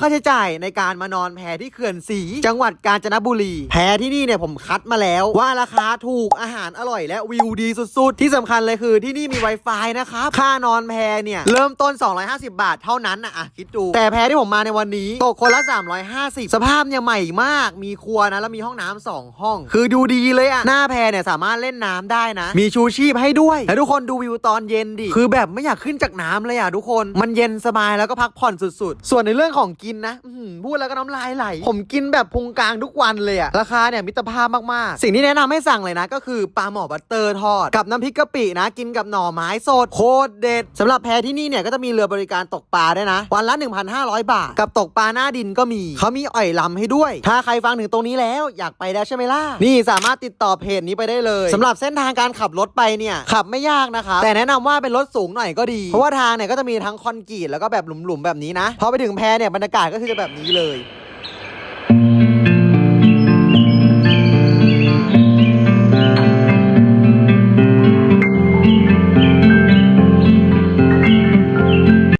ค่าใช้จ่ายในการมานอนแพที่เขื่อนศรีจังหวัดกาญจนบุรี แพที่นี่เนี่ยผมคัดมาแล้ว ว่าราคาถูกอาหารอร่อยและวิวดีสุดๆ ที่สำคัญเลยคือที่นี่มี Wi-Fi นะครับ ค่านอนแพเนี่ย เริ่มต้น 250 บาทเท่านั้นนะอะคิดดู แต่แพที่ผมมาในวันนี้ตกคนละ 350 สภาพเนี่ยใหม่มาก มีครัวนะแล้วมีห้องน้ำสองห้อง คือดูดีเลยอะหน้าแพเนี่ยสามารถเล่นน้ำได้นะ มีชูชีพให้ด้วยแล้วทุกคนดูวิวตอนเย็นดิคือแบบไม่อยากขึ้นจากน้ำเลยอะทุกคน มันเย็นสบายแล้วก็พักผ่อนสุด ๆ ส่วนในเรื่องของกินนะพูดแล้วก็น้ำลายไหล ผมกินแบบพุงกลางทุกวันเลยอะราคาเนี่ยมิตรภาพมาก ๆ สิ่งที่แนะนำให้สั่งเลยนะ ก็คือปลาหมอบัตเตอร์ทอด กับน้ำพริกกะปินะ กินกับหน่อไม้สดโคตรเด็ดสำหรับแพที่นี่เนี่ยก็จะมีเรือบริการตกปลาด้วยนะ วันละ 1,500 บาท กับตกปลาหน้าดินก็มี เขามีอ่อยลำให้ด้วย ถ้าใครฟังถึงตรงนี้แล้วอยากไปแล้วใช่ไหมล่ะนี่สามารถติดต่อเพจนี้ไปได้เลยสำหรับเส้นทางการขับรถไปเนี่ยขับไม่ยากนะคะแต่แนะนำว่าเป็นรถสูงหน่อยก็ดีเพราะว่าทางเนี่ยก็จะมีทั้งคอนกรีตแล้วก็แบบหลุมๆแบบนี้นะพอไปถึงแพเนี่ยบรรยากาศก็คือจะแบบนี้เลย